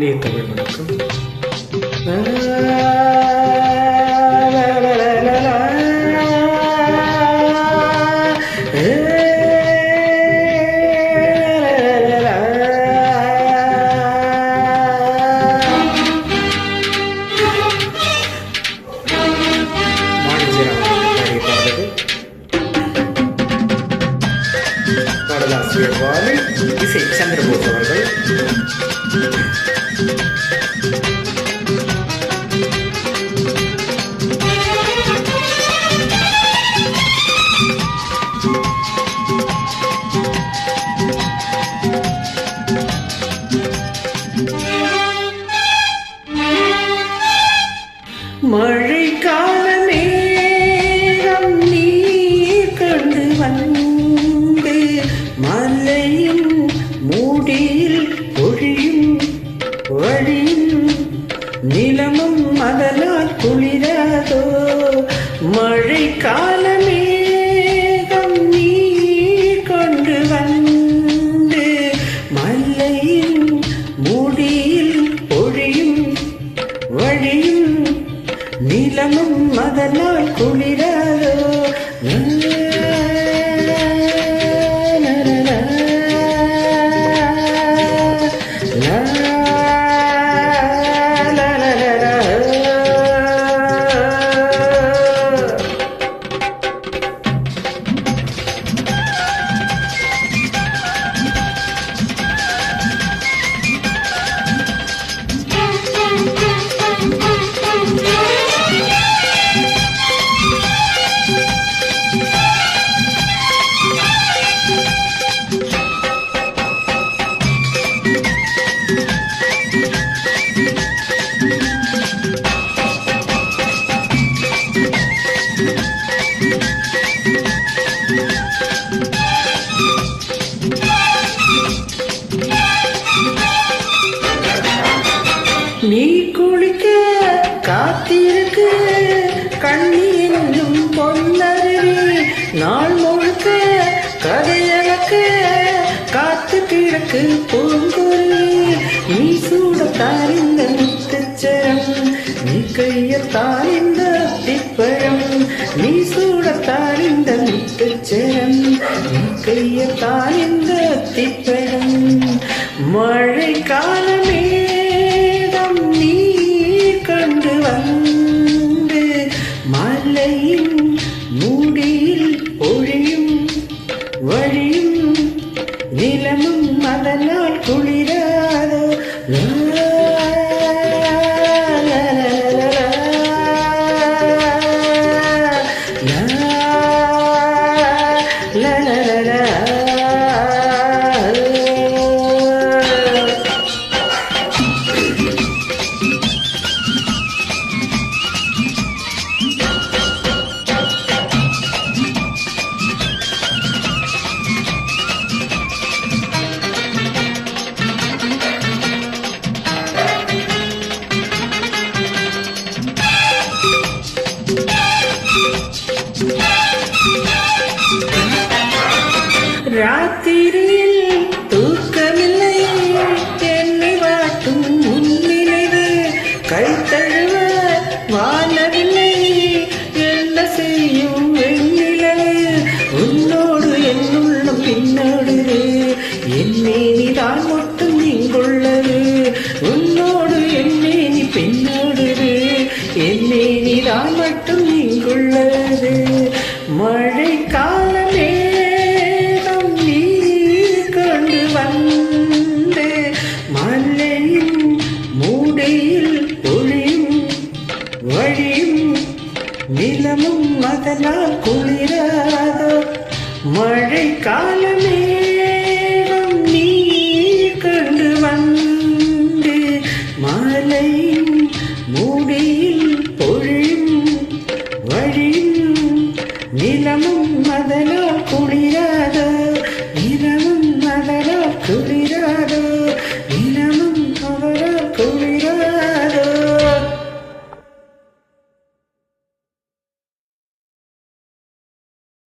நீ தமிழ் வணக்கம் பாடலாசிரியர் வாலி இசை சந்திரபோஸ் அவர்கள். மழை கால மேகம் நீர் கண்டு வந்து மலையும் மூடியில் பொழியும் வழியும் நிலமும் அதனால் குளிராதோ? மழை கால நீர் கொண்டு வந்து மலையின் மூடியில் நிலமும் அதனால் குளிராதோ காத்திருக்கு. கண்ணி என்னும் பொன்னருவி நாள் முழுக்க கதையளக்க காத்து கிழக்கு பூங்குருவி. நீ சூடத்தார் இந்த முத்துச்சரம் நீ கையத்தார் இந்த திப்பழம் நீ சூடத்தார் இந்த முத்துச்சரம் நீ கையத்தார் இந்த திப்பழம் மழை காலமே வழியும் நிலமும் அதனால் குளிராதோ லா ராத்திரியில் தூக்கமில்லை. எண்ணி வாட்டும் உன் நினைவு. கை தழுவ வாழவில்லை. என்ன செய்யும் வெண்ணிலை உன்னோடு என்னுள்ளம் பின்னோடுது. என்னே நீதான் மட்டும் நீங்குள்ளது உன்னோடு என்னே நீ பின்னோடுது. என்னே நீதான் மட்டும் நீங்குள்ளது மழைக்கால நிலமும் அதனால் குளிராதோ. மழை காலமே நீ கொண்டு வந்து மாலை மூடியில் பொழியும் வழியும் நிலமும் அதனால் குளிராதோ.